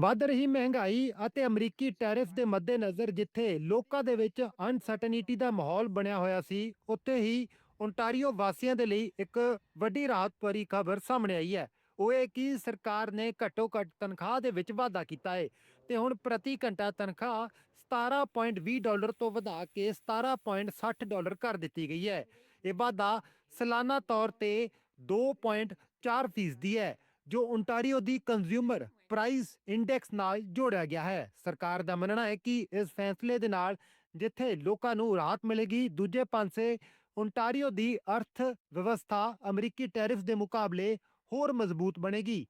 ਵੱਧ ਰਹੀ ਮਹਿੰਗਾਈ ਅਤੇ ਅਮਰੀਕੀ ਟੈਰਿਫ ਦੇ ਮੱਦੇਨਜ਼ਰ ਜਿੱਥੇ ਲੋਕਾਂ ਦੇ ਵਿੱਚ ਅਨਸਰਟਨਿਟੀ ਦਾ ਮਾਹੌਲ ਬਣਿਆ ਹੋਇਆ ਸੀ, ਉੱਥੇ ਹੀ ਓਨਟਾਰੀਓ ਵਾਸੀਆਂ ਦੇ ਲਈ ਇੱਕ ਵੱਡੀ ਰਾਹਤ ਭਰੀ ਖਬਰ ਸਾਹਮਣੇ ਆਈ ਹੈ। ਉਹ ਇਹ ਕਿ ਸਰਕਾਰ ਨੇ ਘੱਟੋ ਘੱਟ ਤਨਖਾਹ ਦੇ ਵਿੱਚ ਵਾਧਾ ਕੀਤਾ ਹੈ ਤੇ ਹੁਣ ਪ੍ਰਤੀ ਘੰਟਾ ਤਨਖਾਹ 17.20 ਡਾਲਰ ਤੋਂ ਵਧਾ ਕੇ 17.60 ਡਾਲਰ ਕਰ ਦਿੱਤੀ ਗਈ ਹੈ। ਇਹ ਵਾਧਾ ਸਾਲਾਨਾ ਤੌਰ ਤੇ 2.4 ਫੀਸਦੀ ਹੈ ਜੋ ਓਨਟਾਰੀਓ ਦੀ ਕੰਜ਼ਿਊਮਰ ਪ੍ਰਾਈਸ ਇੰਡੈਕਸ ਨਾਲ ਜੋੜਿਆ ਗਿਆ ਹੈ। ਸਰਕਾਰ ਦਾ ਮੰਨਣਾ ਹੈ ਕਿ ਇਸ ਫੈਸਲੇ ਦੇ ਨਾਲ ਜਿੱਥੇ ਲੋਕਾਂ ਨੂੰ ਰਾਹਤ ਮਿਲੇਗੀ, ਦੂਜੇ ਪਾਸੇ ਓਨਟਾਰੀਓ ਦੀ ਅਰਥ ਵਿਵਸਥਾ ਅਮਰੀਕੀ ਟੈਰਿਫ ਦੇ ਮੁਕਾਬਲੇ ਹੋਰ ਮਜ਼ਬੂਤ ਬਣੇਗੀ।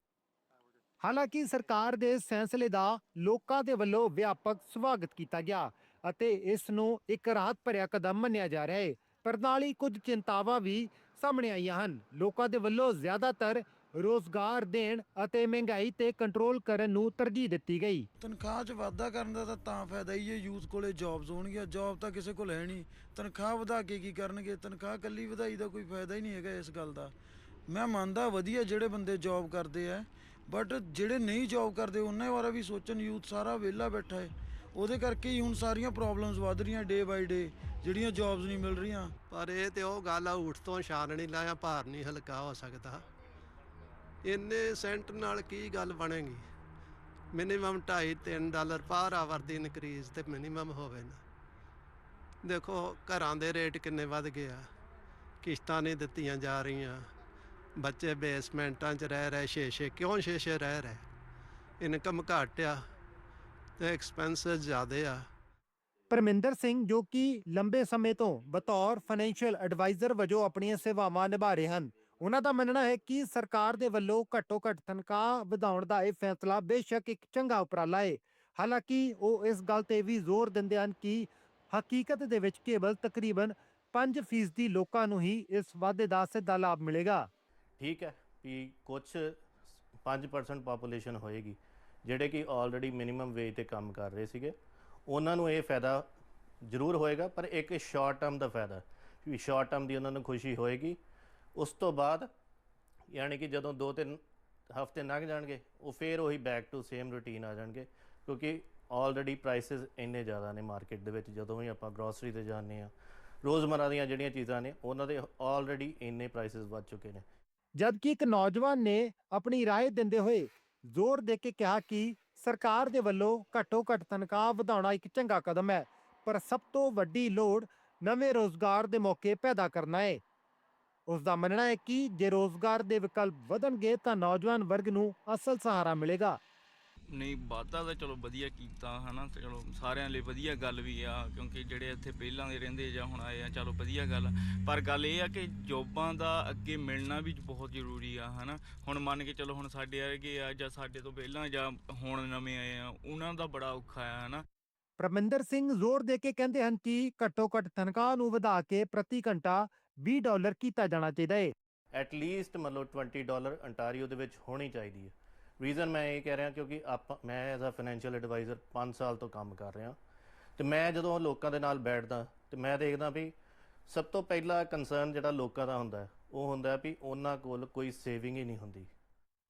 ਹਾਲਾਂਕਿ ਸਰਕਾਰ ਦੇ ਇਸ ਫੈਸਲੇ ਦਾ ਲੋਕਾਂ ਦੇ ਵੱਲੋਂ ਵਿਆਪਕ ਸਵਾਗਤ ਕੀਤਾ ਗਿਆ ਅਤੇ ਇਸ ਨੂੰ ਇੱਕ ਰਾਹਤ ਭਰਿਆ ਕਦਮ ਮੰਨਿਆ ਜਾ ਰਿਹਾ ਹੈ। ਪਰ ਨਾਲ ਹੀ ਕੁਝ ਚਿੰਤਾਵਾਂ ਵੀ ਸਾਹਮਣੇ ਆਈਆਂ ਹਨ। ਲੋਕਾਂ ਦੇ ਵੱਲੋਂ ਜ਼ਿਆਦਾਤਰ ਰੋਜ਼ਗਾਰ ਦੇਣ ਅਤੇ ਮਹਿੰਗਾਈ ਤੇ ਕੰਟਰੋਲ ਕਰਨ ਨੂੰ ਤਰਜੀਹ ਦਿੱਤੀ ਗਈ। ਤਨਖਾਹ 'ਚ ਵਾਧਾ ਕਰਨ ਦਾ ਤਾਂ ਤਾਂ ਫਾਇਦਾ ਹੀ ਹੈ ਯੂਥ ਕੋਲੇ ਜੌਬਸ ਹੋਣਗੀਆਂ ਜੌਬ ਤਾਂ ਕਿਸੇ ਕੋਲ ਹੈ ਨਹੀਂ। ਤਨਖਾਹ ਵਧਾ ਕੇ ਕੀ ਕਰਨਗੇ? ਤਨਖਾਹ ਕੱਲੀ ਵਧਾਈ ਦਾ ਕੋਈ ਫਾਇਦਾ ਹੀ ਨਹੀਂ ਹੈਗਾ ਇਸ ਗੱਲ ਦਾ। ਮੈਂ ਮੰਨਦਾ ਵਧੀਆ ਜਿਹੜੇ ਬੰਦੇ ਜੌਬ ਕਰਦੇ ਆ ਬਟ ਜਿਹੜੇ ਨਹੀਂ ਜੌਬ ਕਰਦੇ ਉਹਨਾਂ ਬਾਰੇ ਵੀ ਸੋਚਣ ਯੂਥ ਸਾਰਾ ਵਿਹਲਾ ਬੈਠਾ ਹੈ। ਉਹਦੇ ਕਰਕੇ ਹੀ ਹੁਣ ਸਾਰੀਆਂ ਪ੍ਰੋਬਲਮਸ ਵੱਧ ਰਹੀਆਂ ਡੇ ਬਾਈ ਡੇ ਜਿਹੜੀਆਂ ਜੌਬਸ ਨਹੀਂ ਮਿਲ ਰਹੀਆਂ। ਪਰ ਇਹ ਤੇ ਉਹ ਗੱਲ ਆ ਊਠ ਤੋਂ ਛਾਨ ਨਹੀਂ ਲਾਇਆ ਭਾਰ ਨਹੀਂ ਹਲਕਾ ਹੋ ਸਕਦਾ। ਇੰਨੇ ਸੈਂਟ ਨਾਲ ਕੀ ਗੱਲ ਬਣੇਗੀ? ਮਿਨੀਮਮ 2.5 3 ਡਾਲਰ ਪਰ ਆਵਰ ਦੀ ਇਨਕਰੀਜ਼ ਤੇ ਮਿਨੀਮਮ ਹੋਵੇ ਨਾ। ਦੇਖੋ, ਘਰਾਂ ਦੇ ਰੇਟ ਕਿੰਨੇ ਵੱਧ ਗਏ ਆ। ਕਿਸ਼ਤਾਂ ਨਹੀਂ ਦਿੱਤੀਆਂ ਜਾ ਰਹੀਆਂ। ਬੱਚੇ ਬੇਸਮੈਂਟਾਂ 'ਚ ਰਹਿ ਰਹੇ ਛੇ ਛੇ ਕਿਉਂ ਛੇ ਛੇ ਰਹਿ ਰਹੇ? ਇਨਕਮ ਘੱਟ ਆ ਤੇ ਐਕਸਪੈਂਸਸ ਜ਼ਿਆਦੇ ਆ। ਪਰਮਿੰਦਰ ਸਿੰਘ ਜੋ ਕਿ ਲੰਬੇ ਸਮੇਂ ਤੋਂ ਬਤੌਰ ਫਾਈਨੈਂਸ਼ੀਅਲ ਐਡਵਾਈਜ਼ਰ ਵਜੋਂ ਆਪਣੀਆਂ ਸੇਵਾਵਾਂ ਨਿਭਾ ਰਹੇ ਹਨ ਉਹਨਾਂ ਦਾ ਮੰਨਣਾ ਹੈ ਕਿ ਸਰਕਾਰ ਦੇ ਵੱਲੋਂ ਘੱਟੋ ਘੱਟ ਤਨਖਾਹ ਵਧਾਉਣ ਦਾ ਇਹ ਫੈਸਲਾ ਬੇਸ਼ੱਕ ਇੱਕ ਚੰਗਾ ਉਪਰਾਲਾ ਹੈ ਹਾਲਾਂਕਿ ਉਹ ਇਸ ਗੱਲ ਤੇ ਵੀ ਜ਼ੋਰ ਦਿੰਦੇ ਹਨ ਕਿ ਹਕੀਕਤ ਦੇ ਵਿੱਚ ਕੇਵਲ ਤਕਰੀਬਨ 5% ਲੋਕਾਂ ਨੂੰ ਹੀ ਇਸ ਵਾਅਦੇ ਦਾ ਸਿੱਧਾ ਲਾਭ ਮਿਲੇਗਾ। ਠੀਕ ਹੈ ਵੀ ਕੁਝ 5% ਪਾਪੂਲੇਸ਼ਨ ਹੋਏਗੀ, ਜਿਹੜੇ ਕਿ ਆਲਰੇਡੀ ਮਿਨੀਮਮ ਵੇਜ ਤੇ ਕੰਮ ਕਰ ਰਹੇ ਸੀਗੇ। ਉਹਨਾਂ ਨੂੰ ਇਹ ਫਾਇਦਾ ਜ਼ਰੂਰ ਹੋਏਗਾ, ਪਰ ਇੱਕ ਸ਼ਾਰਟ ਟਰਮ ਦਾ ਫਾਇਦਾ ਵੀ ਸ਼ਾਰਟ ਟਰਮ ਦੀ ਉਹਨਾਂ ਨੂੰ ਖੁਸ਼ੀ ਹੋਏਗੀ ਉਸ ਤੋਂ ਬਾਅਦ ਯਾਨੀ ਕਿ ਜਦੋਂ 2-3 ਹਫ਼ਤੇ ਲੰਘ ਜਾਣਗੇ ਉਹ ਫੇਰ ਉਹੀ ਬੈਕ ਟੂ ਸੇਮ ਰੂਟੀਨ ਆ ਜਾਣਗੇ ਕਿਉਂਕਿ ਆਲਰੇਡੀ ਪ੍ਰਾਈਸਸ ਇੰਨੇ ਜ਼ਿਆਦਾ ਨੇ ਮਾਰਕੀਟ ਦੇ ਵਿੱਚ ਜਦੋਂ ਵੀ ਆਪਾਂ ਗਰੋਸਰੀ ਤੇ ਜਾਂਦੇ ਆ ਰੋਜ਼ਮਰਾ ਦੀਆਂ ਜਿਹੜੀਆਂ ਚੀਜ਼ਾਂ ਨੇ ਉਹਨਾਂ ਦੇ ਆਲਰੇਡੀ ਇੰਨੇ ਪ੍ਰਾਈਸਸ ਵੱਧ ਚੁੱਕੇ ਨੇ ਜਦਕਿ ਇੱਕ ਨੌਜਵਾਨ ਨੇ ਆਪਣੀ رائے ਦਿੰਦੇ ਹੋਏ ਜ਼ੋਰ ਦੇ ਕੇ ਕਿਹਾ ਕਿ ਸਰਕਾਰ ਦੇ ਵੱਲੋਂ ਘੱਟੋ ਘੱਟ ਤਨਖਾਹ ਵਧਾਉਣਾ ਇੱਕ ਚੰਗਾ ਕਦਮ ਹੈ ਪਰ ਸਭ ਤੋਂ ਵੱਡੀ ਲੋੜ ਨਵੇਂ ਰੋਜ਼ਗਾਰ ਦੇ ਮੌਕੇ ਪੈਦਾ ਕਰਨਾ ਹੈ ਉਸ ਦਾ ਮੰਨਣਾ ਹੈ ਕਿ ਜੇ ਰੋਜ਼ਗਾਰ ਦੇ ਵਿਕਲਪ ਵਧਣਗੇ ਤਾਂ ਨੌਜਵਾਨ ਵਰਗ ਨੂੰ ਅਸਲ ਸਹਾਰਾ ਮਿਲੇਗਾ। ਨਹੀਂ ਵਾਧਾ ਤਾਂ ਚਲੋ ਵਧੀਆ ਕੀਤਾ ਹਨਾ? ਤੇ ਚਲੋ ਸਾਰਿਆਂ ਲਈ ਵਧੀਆ ਗੱਲ ਵੀ ਆ ਕਿਉਂਕਿ ਜਿਹੜੇ ਇੱਥੇ ਪਹਿਲਾਂ ਦੇ ਰਹਿੰਦੇ ਜਾਂ ਹੁਣ ਆਏ ਆ ਚਲੋ ਵਧੀਆ ਗੱਲ ਆ। ਪਰ ਗੱਲ ਇਹ ਆ ਕਿ ਜੋਬਾਂ ਦਾ ਅੱਗੇ ਮਿਲਣਾ ਵੀ ਬਹੁਤ ਜ਼ਰੂਰੀ ਆ ਹਨਾ? ਹੁਣ ਮੰਨ ਕੇ ਚਲੋ ਹੁਣ ਸਾਡੇ ਵਰਗੇ ਆ ਜਾਂ ਸਾਡੇ ਤੋਂ ਪਹਿਲਾਂ ਜਾਂ ਹੁਣ ਨਵੇਂ ਆਏ ਆ ਉਹਨਾਂ ਦਾ ਬੜਾ ਔਖਾ ਆ ਹਨਾ? ਪਰਮਿੰਦਰ ਸਿੰਘ ਜ਼ੋਰ ਦੇ ਕੇ ਕਹਿੰਦੇ ਹਨ ਕਿ ਘੱਟੋ ਘੱਟ ਤਨਖਾਹ ਨੂੰ ਵਧਾ ਕੇ ਪ੍ਰਤੀ ਘੰਟਾ 20 ਡਾਲਰ ਕੀਤਾ ਜਾਣਾ ਚਾਹੀਦਾ ਹੈ ਐਟ ਲੀਸਟ ਮਤਲਬ 20 ਡਾਲਰ ਅੰਟਾਰੀਓ ਦੇ ਵਿੱਚ ਹੋਣੀ ਚਾਹੀਦੀ ਹੈ ਰੀਜ਼ਨ ਮੈਂ ਇਹ ਕਹਿ ਰਿਹਾ ਕਿਉਂਕਿ ਆਪ ਮੈਂ ਐਜ਼ ਅ ਫਾਈਨੈਂਸ਼ੀਅਲ ਐਡਵਾਈਜ਼ਰ 5 ਸਾਲ ਤੋਂ ਕੰਮ ਕਰ ਰਿਹਾ। ਤੇ ਮੈਂ ਜਦੋਂ ਲੋਕਾਂ ਦੇ ਨਾਲ ਬੈਠਦਾ ਤੇ ਮੈਂ ਦੇਖਦਾ ਵੀ ਸਭ ਤੋਂ ਪਹਿਲਾ ਕੰਸਰਨ ਜਿਹੜਾ ਲੋਕਾਂ ਦਾ ਹੁੰਦਾ ਉਹ ਹੁੰਦਾ ਵੀ ਉਹਨਾਂ ਕੋਲ ਕੋਈ ਸੇਵਿੰਗ ਹੀ ਨਹੀਂ ਹੁੰਦੀ।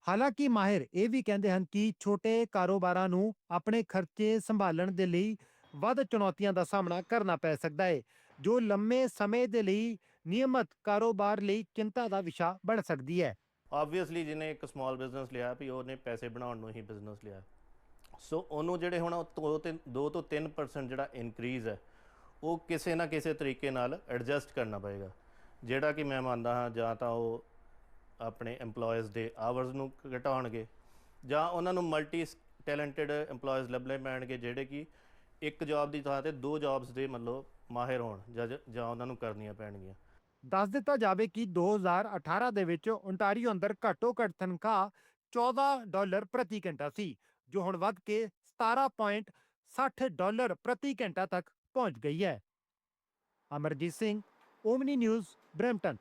ਹਾਲਾਂਕਿ ਮਾਹਿਰ ਇਹ ਵੀ ਕਹਿੰਦੇ ਹਨ ਕਿ ਛੋਟੇ ਕਾਰੋਬਾਰਾਂ ਨੂੰ ਆਪਣੇ ਖਰਚੇ ਸੰਭਾਲਣ ਦੇ ਲਈ ਵੱਧ ਚੁਣੌਤੀਆਂ ਦਾ ਸਾਹਮਣਾ ਕਰਨਾ ਪੈ ਸਕਦਾ ਹੈ ਜੋ ਲੰਮੇ ਸਮੇਂ ਦੇ ਲਈ ਨਿਯਮਤ ਕਾਰੋਬਾਰ ਲਈ ਚਿੰਤਾ ਦਾ ਵਿਸ਼ਾ ਬਣ ਸਕਦੀ ਹੈ। ਆਬਵੀਅਸਲੀ ਜਿਹਨੇ ਇੱਕ ਸਮਾਲ ਬਿਜ਼ਨਸ ਲਿਆ ਵੀ ਉਹਨੇ ਪੈਸੇ ਬਣਾਉਣ ਨੂੰ ਹੀ ਬਿਜ਼ਨਸ ਲਿਆ। ਸੋ ਉਹਨੂੰ ਜਿਹੜੇ ਹੁਣ 2 ਤੇ 2 ਤੋਂ 3% ਜਿਹੜਾ ਇਨਕਰੀਜ਼ ਹੈ, ਉਹ ਕਿਸੇ ਨਾ ਕਿਸੇ ਤਰੀਕੇ ਨਾਲ ਐਡਜਸਟ ਕਰਨਾ ਪਏਗਾ। ਜਿਹੜਾ ਕਿ ਮੈਂ ਮੰਨਦਾ ਹਾਂ ਜਾਂ ਤਾਂ ਉਹ ਆਪਣੇ EMPLOYEES ਦੇ ਆਵਰਸ ਨੂੰ ਘਟਾਉਣਗੇ ਜਾਂ ਉਹਨਾਂ ਨੂੰ ਮਲਟੀ ਟੈਲੈਂਟਡ EMPLOYEES ਲੱਭਣੇ ਪੈਣਗੇ ਜਿਹੜੇ ਕਿ ਇੱਕ ਜੌਬ ਦੀ ਥਾਂ ਤੇ ਦੋ ਜੌਬਸ ਦੇ ਮਤਲਬ ਮਾਹਿਰ ਹੋਣ ਜਾਂ ਜਾਂ ਉਹਨਾਂ ਨੂੰ ਕਰਨੀਆਂ ਪੈਣਗੀਆਂ। ਦੱਸ ਦਿੱਤਾ ਜਾਵੇ ਕਿ 2018 ਦੇ ਵਿੱਚ ਓਨਟਾਰੀਓ ਅੰਦਰ ਘੱਟੋ ਘੱਟ ਤਨਖਾਹ 14 ਡਾਲਰ ਪ੍ਰਤੀ ਘੰਟਾ ਸੀ, ਜੋ ਹੁਣ ਵੱਧ ਕੇ 17.60 ਡਾਲਰ ਪ੍ਰਤੀ ਘੰਟਾ ਤੱਕ ਪਹੁੰਚ ਗਈ ਹੈ। Amarjit Singh, Omni News, Brampton.